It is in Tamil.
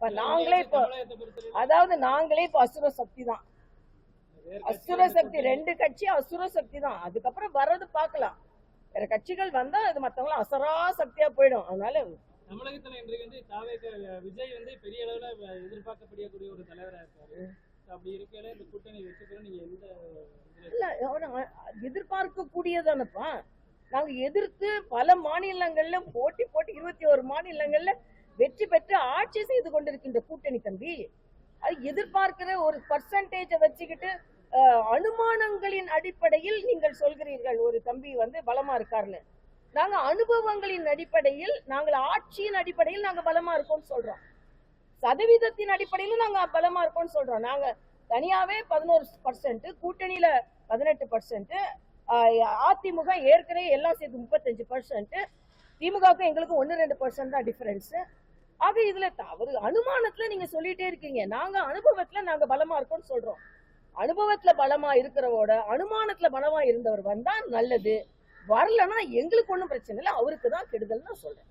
இப்ப நாங்களே இப்போ அதாவது நாங்களே இப்போ அசுர சக்தி தான் அசுர சக்தி ரெண்டு கட்சி அசுர சக்தி தான். அதுக்கப்புறம் வர்றது பார்க்கலாம். வேற கட்சிகள் வந்தா அது மத்தவங்களும் அசரா சக்தியா போயிடும். அதனால தமிழகத்துல இன்றைக்கு வந்து தாவேக விஜய் வந்து பெரிய அளவுல எதிர்பார்க்கப்படக்கூடிய ஒரு தலைவரா இருக்காரு. So அப்படி இருக்கையில இந்த கூட்டணி வெற்றி பெற நீங்க எந்த இதுல இல்ல அவன எதிர்பார்க்க கூடியதானப்பா நாங்க எதிர்த்து பல மாநிலங்கள்ல போட்டி போட்டி இருபத்தி ஒரு மாநிலங்கள்ல ஆட்சி கொண்டிருக்கின்ற கூட்டணி தம்பி அது எதிர்பார்க்கிற ஒரு பர்சன்டேஜை வச்சுக்கிட்டு அனுமானங்களின் அடிப்படையில் நீங்கள் சொல்கிறீர்கள். ஒரு தம்பி வந்து பலமா இருக்காருன்னு. நாங்க அனுபவங்களின் அடிப்படையில் நாங்கள் ஆட்சியின் அடிப்படையில் நாங்க பலமா இருக்கோம்னு சொல்றோம். சதவீதத்தின் அடிப்படையில் நாங்க பலமா இருக்கோம்னு சொல்றோம். நாங்க தனியாவே பதினோரு பர்சன்ட் கூட்டணியில பதினெட்டு பர்சன்ட் அதிமுக ஏற்கனவே எல்லாம் சேர்த்து முப்பத்தஞ்சு பர்சன்ட் திமுகவுக்கு எங்களுக்கு ஒன்று ரெண்டு பர்சன்ட் தான் டிஃபரன்ஸ் ஆக இதுல தவறு அனுமானத்துல நீங்க சொல்லிட்டே இருக்கீங்க. நாங்க அனுபவத்துல நாங்க பலமா இருக்கோம்னு சொல்றோம். அனுபவத்துல பலமா இருக்கிறவோட அனுமானத்துல பலமா இருந்தவர் வந்தா நல்லது. வரலன்னா எங்களுக்கு ஒன்றும் பிரச்சனை இல்லை. அவருக்கு தான் கெடுதல் நான் சொல்றேன்.